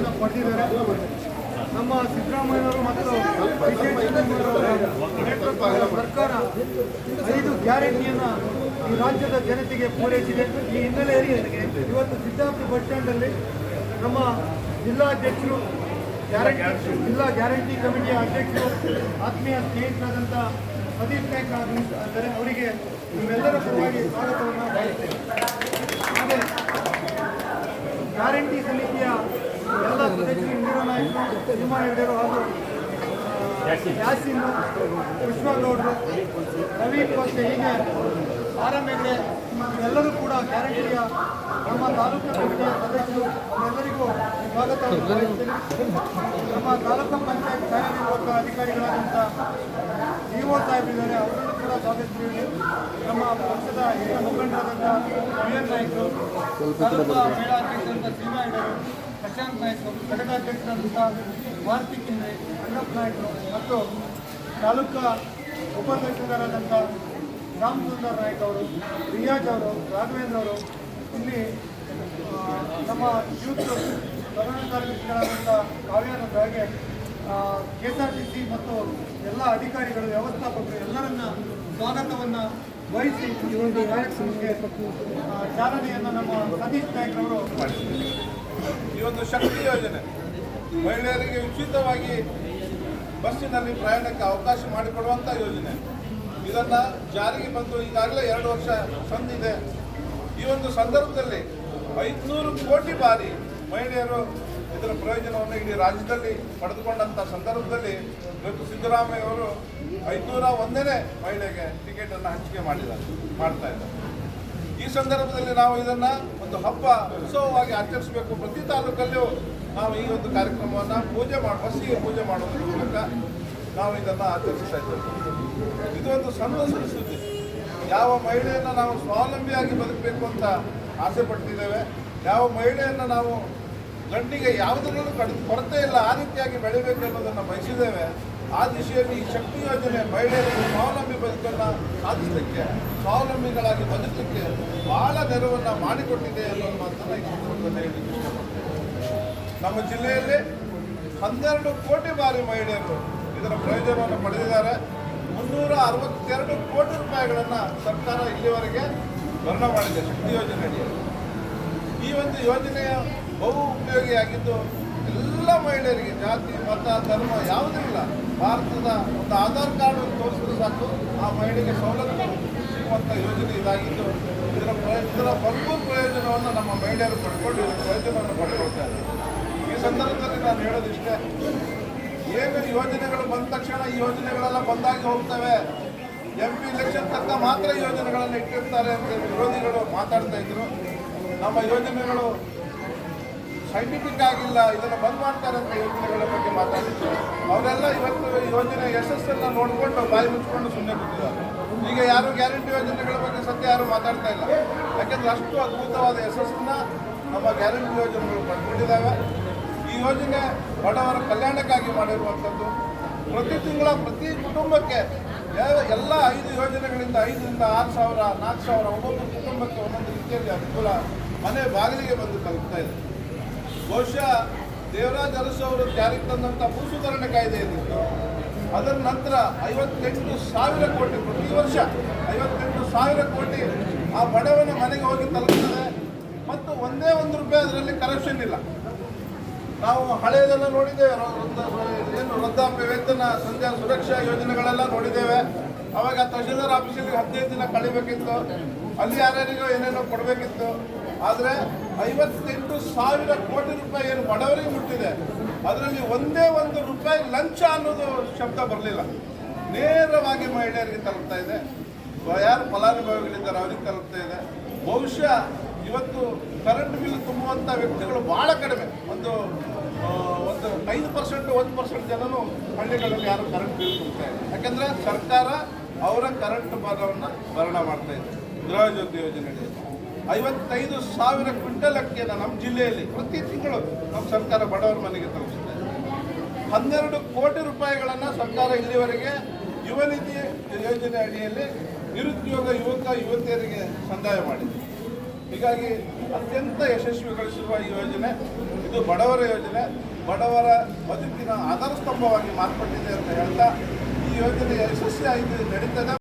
ಬಹುಮಾನವನ್ನು ಪಡೆದಿದ್ದಾರೆ ನಮ್ಮ ಸಿದ್ದರಾಮಯ್ಯವರು ಮತ್ತು ಸರ್ಕಾರ ಐದು ಗ್ಯಾರಂಟಿಯನ್ನು ಈ ರಾಜ್ಯದ ಜನತೆಗೆ ಪೂರೈಸಿದೆ. ಈ ಹಿನ್ನೆಲೆಯಲ್ಲಿ ಇವತ್ತು ಸಿದ್ದಾಪುರ ಬಸ್ ಸ್ಟ್ಯಾಂಡಲ್ಲಿ ನಮ್ಮ ಜಿಲ್ಲಾಧ್ಯಕ್ಷರು, ಗ್ಯಾರಂಟಿ ಜಿಲ್ಲಾ ಗ್ಯಾರಂಟಿ ಕಮಿಟಿಯ ಅಧ್ಯಕ್ಷರು, ಆತ್ಮೀಯ ಸ್ನೇಹಿತರಾದಂಥ ಸತೀಶ್ ನಾಯ್ಕ ಅಂದರೆ ಅವರಿಗೆ ನಿಮ್ಮೆಲ್ಲರ ಪರವಾಗಿ ಸ್ವಾಗತವನ್ನು ಬಯಸ್ತೇವೆ ಗ್ಯಾರಂಟಿ ಸಿನಿಮಾ ಹೆಗ್ಡೆರು ಹಾಗೂ ಯಾಸಿನ್ ಕೃಷ್ಣಗೌಡರು ರವಿ ಕೋಟೆ ಹೀಗೆ. ಆರ್ ಎಲ್ಲರೂ ಕೂಡ ಗ್ಯಾರಂಟಿಯ ನಮ್ಮ ತಾಲೂಕು ಕಮಿಟಿಯ ಸದಸ್ಯರು ಎಲ್ಲರಿಗೂ ಸ್ವಾಗತ. ನಮ್ಮ ತಾಲೂಕು ಪಂಚಾಯತ್ ಕಾರ್ಯನಿರ್ವಾಹಕ ಅಧಿಕಾರಿಗಳಾದಂಥ ಇಒ ಸಾಹೇಬರಿದ್ದಾರೆ ಅವರನ್ನು ಕೂಡ ಸ್ವಾಗತಿಸಿದ್ದೀವಿ ನಮ್ಮ ಪಕ್ಷದ ಹಿರಿಯ ಮುಖಂಡರಾದಂಥ ವಿಎನ್ ನಾಯ್ಕರು ತಾಲೂಕು ಮೇಳಾಧ್ಯಕ್ಷರಾದಂಥ ಸೀಮಾ ಹೆಗಡೆರು ಪ್ರಶಾಂತ್ ನಾಯ್ಕರು ಘಟಕಾಧ್ಯಕ್ಷರಾದಂಥ ಭಾರತಿ ಕಿಂದ್ರೆ ಅಣ್ಣಪ್ಪ ನಾಯ್ಕರು ಮತ್ತು ತಾಲೂಕು ಉಪಾಧ್ಯಕ್ಷರಾದಂಥ ರಾಮ್ ಸುಂದರ್ ನಾಯ್ಕ ಅವರು, ರಿಯಾಜ್ ಅವರು, ರಾಘವೇಂದ್ರ ಅವರು ಇಲ್ಲಿ ನಮ್ಮ ಯೂತ್ ಪ್ರಧಾನ ಕಾರ್ಯದರ್ಶಿಗಳಾದಂಥ ಕಾವ್ಯಾನಂದ ಹಾಗೆ K S R T C ಮತ್ತು ಎಲ್ಲ ಅಧಿಕಾರಿಗಳು, ವ್ಯವಸ್ಥಾಪಕರು ಎಲ್ಲರನ್ನ ಸ್ವಾಗತವನ್ನು ವಹಿಸಿ ಈ ಒಂದು ಕಾರ್ಯಕ್ರಮಕ್ಕೆ ಚಾಲನೆಯನ್ನು ನಮ್ಮ ಸತೀಶ್ ಅವರು ಈ ಒಂದು ಶಕ್ತಿ ಯೋಜನೆ ಮಹಿಳೆಯರಿಗೆ ಉಚಿತವಾಗಿ ಬಸ್ಸಿನಲ್ಲಿ ಪ್ರಯಾಣಕ್ಕೆ ಅವಕಾಶ ಮಾಡಿಕೊಡುವಂಥ ಯೋಜನೆ. ಇದನ್ನ ಜಾರಿಗೆ ಬಂದು ಈಗಾಗಲೇ ಎರಡು ವರ್ಷ ಸಂದಿದೆ. ಈ ಒಂದು ಸಂದರ್ಭದಲ್ಲಿ ಐದುನೂರು ಕೋಟಿ ಬಾರಿ ಮಹಿಳೆಯರು ಇದರ ಪ್ರಯೋಜನವನ್ನು ಇಡೀ ರಾಜ್ಯದಲ್ಲಿ ಪಡೆದುಕೊಂಡಂಥ ಸಂದರ್ಭದಲ್ಲಿ ಇವತ್ತು ಸಿದ್ದರಾಮಯ್ಯ ಅವರು ಐದುನೂರ ಒಂದನೇ ಮಹಿಳೆಗೆ ಟಿಕೆಟನ್ನು ಹಂಚಿಕೆ ಮಾಡಿದ್ದಾರೆ, ಮಾಡ್ತಾ ಇದ್ದಾರೆ. ಈ ಸಂದರ್ಭದಲ್ಲಿ ನಾವು ಇದನ್ನು ಒಂದು ಹಬ್ಬ, ಉತ್ಸವವಾಗಿ ಆಚರಿಸಬೇಕು. ಪ್ರತಿ ತಾಲೂಕಲ್ಲೂ ನಾವು ಈ ಒಂದು ಕಾರ್ಯಕ್ರಮವನ್ನು ಪೂಜೆ ಮಾಡಿ ಬಸ್ಸಿಗೆ ಪೂಜೆ ಮಾಡೋದ್ರ ಮೂಲಕ ನಾವು ಇದನ್ನು ಆಚರಿಸ್ತಾ ಇದ್ದೇವೆ. ಇದು ಒಂದು ಸಂತಸದ ಸುದ್ದಿ. ಯಾವ ಮಹಿಳೆಯನ್ನು ನಾವು ಸ್ವಾವಲಂಬಿಯಾಗಿ ಬದುಕಬೇಕು ಅಂತ ಆಸೆ ಪಡ್ತಿದ್ದೇವೆ. ಯಾವ ಮಹಿಳೆಯನ್ನು ನಾವು ಗಂಡಿಗೆ ಯಾವುದರಲ್ಲೂ ಕಡ, ಕೊರತೆ ಇಲ್ಲ, ಆ ರೀತಿಯಾಗಿ ಬೆಳಿಬೇಕು ಅನ್ನೋದನ್ನು ಬಯಸಿದ್ದೇವೆ. ಆ ದಿಶೆಯಲ್ಲಿ ಈ ಶಕ್ತಿ ಯೋಜನೆ ಮಹಿಳೆಯರಿಗೆ ಸ್ವಾವಲಂಬಿ ಬದುಕನ್ನು ಸಾಧಿಸಲಿಕ್ಕೆ, ಸ್ವಾವಲಂಬಿಗಳಾಗಿ ಬದುಕಲಿಕ್ಕೆ ಬಹಳ ನೆರವನ್ನು ಮಾಡಿಕೊಟ್ಟಿದೆ ಅನ್ನೋ ಮಾತನ್ನು ಈ ಸಂದರ್ಭದಲ್ಲಿ ನಮ್ಮ ಜಿಲ್ಲೆಯಲ್ಲಿ ಹನ್ನೆರಡು ಕೋಟಿ ಬಾರಿ ಮಹಿಳೆಯರು ಇದರ ಪ್ರಯೋಜನವನ್ನು ಪಡೆದಿದ್ದಾರೆ. ಮುನ್ನೂರ ಅರವತ್ತೆರಡು ಕೋಟಿ ರೂಪಾಯಿಗಳನ್ನು ಸರ್ಕಾರ ಇಲ್ಲಿವರೆಗೆ ಭರಣ ಮಾಡಿದೆ ಶಕ್ತಿ ಯೋಜನೆ ಈ ಒಂದು ಯೋಜನೆಯ ಬಹು ಉಪಯೋಗಿಯಾಗಿದ್ದು ಎಲ್ಲ ಮಹಿಳೆಯರಿಗೆ ಜಾತಿ, ಮತ, ಧರ್ಮ ಯಾವುದೂ ಇಲ್ಲ. ಭಾರತದ ಒಂದು ಆಧಾರ್ ಕಾರ್ಡ್ ತೋರಿಸಿದ್ರೆ ಸಾಕು. ಆ ಮಹಿಳೆಗೆ ಸವಲತ್ತು ಸಿಗುವಂಥ ಯೋಜನೆ ಇದಾಗಿದ್ದು ಇದರ ಇದರ ಭರ್ಪೂರ ಪ್ರಯೋಜನವನ್ನು ನಮ್ಮ ಮಹಿಳೆಯರು ಪಡ್ಕೊಂಡು ಇದರ ಪ್ರಯೋಜನವನ್ನು ಪಡ್ಕೊಳ್ತಾರೆ ಈ ಸಂದರ್ಭದಲ್ಲಿ ನಾನು ಹೇಳೋದಿಷ್ಟೇ ಏನು ಯೋಜನೆಗಳು ಬಂದ ತಕ್ಷಣ ಈ ಯೋಜನೆಗಳೆಲ್ಲ ಬಂದಾಗಿ ಹೋಗ್ತವೆ? ಎಂ ಪಿ ಇಲೆಕ್ಷನ್ ತಕ್ಕ ಮಾತ್ರ ಯೋಜನೆಗಳನ್ನು ಇಟ್ಟಿರ್ತಾರೆ ಅಂತ ವಿರೋಧಿಗಳು ಮಾತಾಡ್ತಾ ಇದ್ರು. ನಮ್ಮ ಯೋಜನೆಗಳು ಸೈಂಟಿಫಿಕ್ ಆಗಿಲ್ಲ, ಇದನ್ನು ಬಂದ್ ಮಾಡ್ತಾರೆ ಅಂತ ಯೋಜನೆಗಳ ಬಗ್ಗೆ ಮಾತಾಡಿದ್ರು. ಅವರೆಲ್ಲ ಇವತ್ತು ಯೋಜನೆ ಯಶಸ್ಸನ್ನು ನೋಡಿಕೊಂಡು ಬಾಯಿ ಮುಚ್ಚಿಕೊಂಡು ಸುಮ್ಮನೆ ಬಿಟ್ಟಿದ್ದಾರೆ ಈಗ ಯಾರು ಗ್ಯಾರಂಟಿ ಯೋಜನೆಗಳ ಬಗ್ಗೆ ಸದ್ಯ ಯಾರು ಮಾತಾಡ್ತಾ ಇಲ್ಲ. ಯಾಕೆಂದ್ರೆ ಅಷ್ಟು ಅದ್ಭುತವಾದ ಯಶಸ್ಸನ್ನ ನಮ್ಮ ಗ್ಯಾರಂಟಿ ಯೋಜನೆಗಳು ಪಡ್ಕೊಂಡಿದ್ದಾವೆ. ಯೋಜನೆ ಬಡವರ ಕಲ್ಯಾಣಕ್ಕಾಗಿ ಮಾಡಿರುವಂಥದ್ದು. ಪ್ರತಿ ತಿಂಗಳ ಪ್ರತಿ ಕುಟುಂಬಕ್ಕೆ ಎಲ್ಲ ಐದು ಯೋಜನೆಗಳಿಂದ ಐದರಿಂದ ಆರು ಸಾವಿರ, ನಾಲ್ಕು ಸಾವಿರ, ಒಂಬತ್ತು ಕುಟುಂಬಕ್ಕೆ ಒಂದೊಂದು ರೀತಿಯಲ್ಲಿ ಅನುಕೂಲ ಮನೆ ಬಾಗಿಲಿಗೆ ಬಂದು ತಲುಪ್ತಾ ಇದೆ. ಬಹುಶಃ ದೇವರಾಜ್ ಅರಸು ಅವರು ಜಾರಿಗೆ ತಂದಂಥ ಭೂ ಸುಧಾರಣೆ ಕಾಯ್ದೆ ಏನಿತ್ತು? ಅದರ ನಂತರ ಐವತ್ತೆಂಟು ಸಾವಿರ ಕೋಟಿ, ಪ್ರತಿ ವರ್ಷ ಐವತ್ತೆಂಟು ಸಾವಿರ ಕೋಟಿ ಆ ಬಡವನ ಮನೆಗೆ ಹೋಗಿ ತಲುಪ್ತದೆ. ಮತ್ತು ಒಂದೇ ಒಂದು ರೂಪಾಯಿ ಅದರಲ್ಲಿ ಕರಪ್ಷನ್ ಇಲ್ಲ. ನಾವು ಹಳೆಯದೆಲ್ಲ ನೋಡಿದ್ದೇವೆ. ಏನು ವೃದ್ಧಾಪ್ಯ ವೇತನ ಸಂಧ್ಯಾ ಸುರಕ್ಷಾ ಯೋಜನೆಗಳೆಲ್ಲ ನೋಡಿದ್ದೇವೆ. ಅವಾಗ ತಹಶೀಲ್ದಾರ್ ಆಫೀಸಲ್ಲಿ ಹದಿನೈದು ದಿನ ಕಳಿಬೇಕಿತ್ತು. ಅಲ್ಲಿ ಯಾರ್ಯಾರಿಗೋ ಏನೇನೋ ಕೊಡಬೇಕಿತ್ತು. ಆದರೆ ಐವತ್ತೆಂಟು ಸಾವಿರ ಕೋಟಿ ರೂಪಾಯಿ ಏನು ಬಡವರಿಗೆ ಮುಟ್ಟಿದೆ. ಅದರಲ್ಲಿ ಒಂದೇ ಒಂದು ರೂಪಾಯಿ ಲಂಚ ಅನ್ನೋದು ಶಬ್ದ ಬರಲಿಲ್ಲ. ನೇರವಾಗಿ ಮಹಿಳೆಯರಿಗೆ ತಲುಪ್ತಾ ಇದೆ. ಯಾರು ಫಲಾನುಭವಿಗಳಿದ್ದಾರೆ ಅವರಿಗೆ ತಲುಪ್ತಾ ಇದೆ. ಬಹುಶಃ ಇವತ್ತು ಕರೆಂಟ್ ಬಿಲ್ ತುಂಬುವಂಥ ವ್ಯಕ್ತಿಗಳು ಭಾಳ ಕಡಿಮೆ. ಒಂದು ಒಂದು ಐದು ಪರ್ಸೆಂಟ್ ಒಂದು ಪರ್ಸೆಂಟ್ ಜನನು ಹಳ್ಳಿಗಳಲ್ಲಿ ಯಾರು ಕರೆಂಟ್ ಬಿಲ್ ತುಂಬ್ತಾ ಇಲ್ಲ. ಯಾಕಂದ್ರೆ ಸರ್ಕಾರ ಅವರ ಕರೆಂಟ್ ಭಾರವನ್ನು ಭರಣ ಮಾಡ್ತಾ ಇದೆ. ಗೃಹ ಜ್ಯೋತಿ ಯೋಜನೆಯಲ್ಲಿ. ಐವತ್ತೈದು ಸಾವಿರ ಕ್ವಿಂಟಲ್ ಅಕ್ಕಿಯನ್ನು ನಮ್ಮ ಜಿಲ್ಲೆಯಲ್ಲಿ ಪ್ರತಿ ತಿಂಗಳು ನಮ್ಮ ಸರ್ಕಾರ ಬಡವರ ಮನೆಗೆ ತಲುಪಿಸ್ತಾ ಇದೆ ಹನ್ನೆರಡು ಕೋಟಿ ರೂಪಾಯಿಗಳನ್ನು ಸರ್ಕಾರ ಇಲ್ಲಿವರೆಗೆ ಯುವ ನಿಧಿ ಯೋಜನೆ ಅಡಿಯಲ್ಲಿ ನಿರುದ್ಯೋಗ ಯುವಕ ಯುವತಿಯರಿಗೆ ಸಂದಾಯ ಮಾಡಿದೆ. ಹೀಗಾಗಿ ಅತ್ಯಂತ ಯಶಸ್ವಿಗೊಳಿಸಿರುವ ಈ ಯೋಜನೆ, ಇದು ಬಡವರ ಯೋಜನೆ, ಬಡವರ ಬದುಕಿನ ಆಧಾರ ಸ್ತಂಭವಾಗಿ ಮಾರ್ಪಟ್ಟಿದೆ ಅಂತ ಹೇಳ್ತಾ ಈ ಯೋಜನೆ ಯಶಸ್ವಿಯಾಗಿ ನಡೀತದೆ.